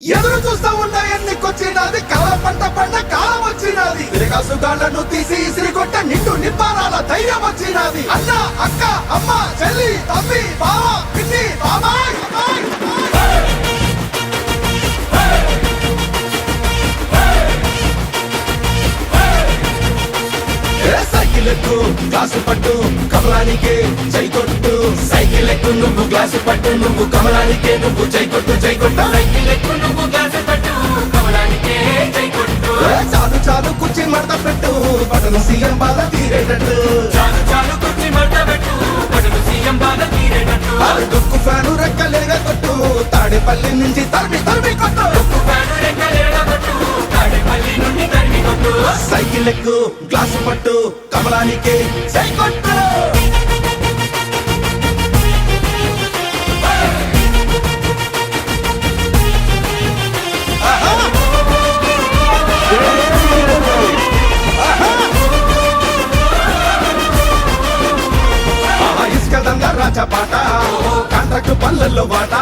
ఎదురు చూస్తా ఉన్న ఎన్నికొచ్చినది కల పంట పంట కాలం వచ్చినది. తిరగాసుగాళ్ళను తీసి ఇసిరి కొట్ట నిండు నిప్పారాల ధైర్యం వచ్చినది. అన్న అక్క అమ్మ చెల్లి తమ్మి బావ పిన్ని బాబాయ్ బాబాయ్, సైకిల్ గ్లాసు పట్టు కమలానికే జై కొట్టు. సైకిల్ ఎక్కు నువ్వు గ్లాసు పట్టు నువ్వు కమలానికే నువ్వు జై కొట్టు. బటన్ సీఎం బాధ తీరేటట్టు. చాలు చాలు కుర్చీ మడత పెట్టు. సీఎం బాధ తీరేటట్టు. ఫ్యాను రెక్కలేగా కొట్టు. తాడేపల్లి నుంచి తరిమి తరిమి కొట్టు. ఫ్యాను రెక్కలేగా కొట్టు. తాడేపల్లి నుండి తరిమి కొట్టు. సైకిల్ ఎక్కు గ్లాసు పట్టు. కమలానికే కొట్టు చపాట రాచపాట కాంట్రాక్ట్ పనులలో వాట.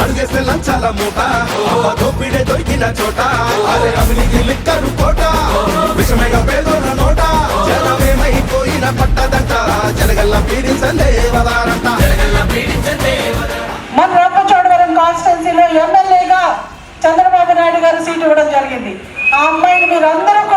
అడుగేస్తే లంచాల మూట. అవ్వ దోపిడే దొరికిన చోట. అరే అవినీతి లిక్కరు కోట. విషమేగా పేదోన నోట. జనమేమైపోయిన పట్టదంట. జనగల్ల పీడించలే వదారంట. జరగల్ల పీడించండి మన రంపచోడవరం కాన్స్టిట్యున్సీలో ఎమ్మెల్యేగా చంద్రబాబు నాయుడు గారు సీట్ ఇవ్వడం జరిగింది. ఆ అమ్మాయిని మీరు అందరూ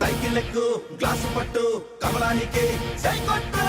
సైకిళ్ళకు గ్లాసు పట్టు కమలానికి సైకొట్టు!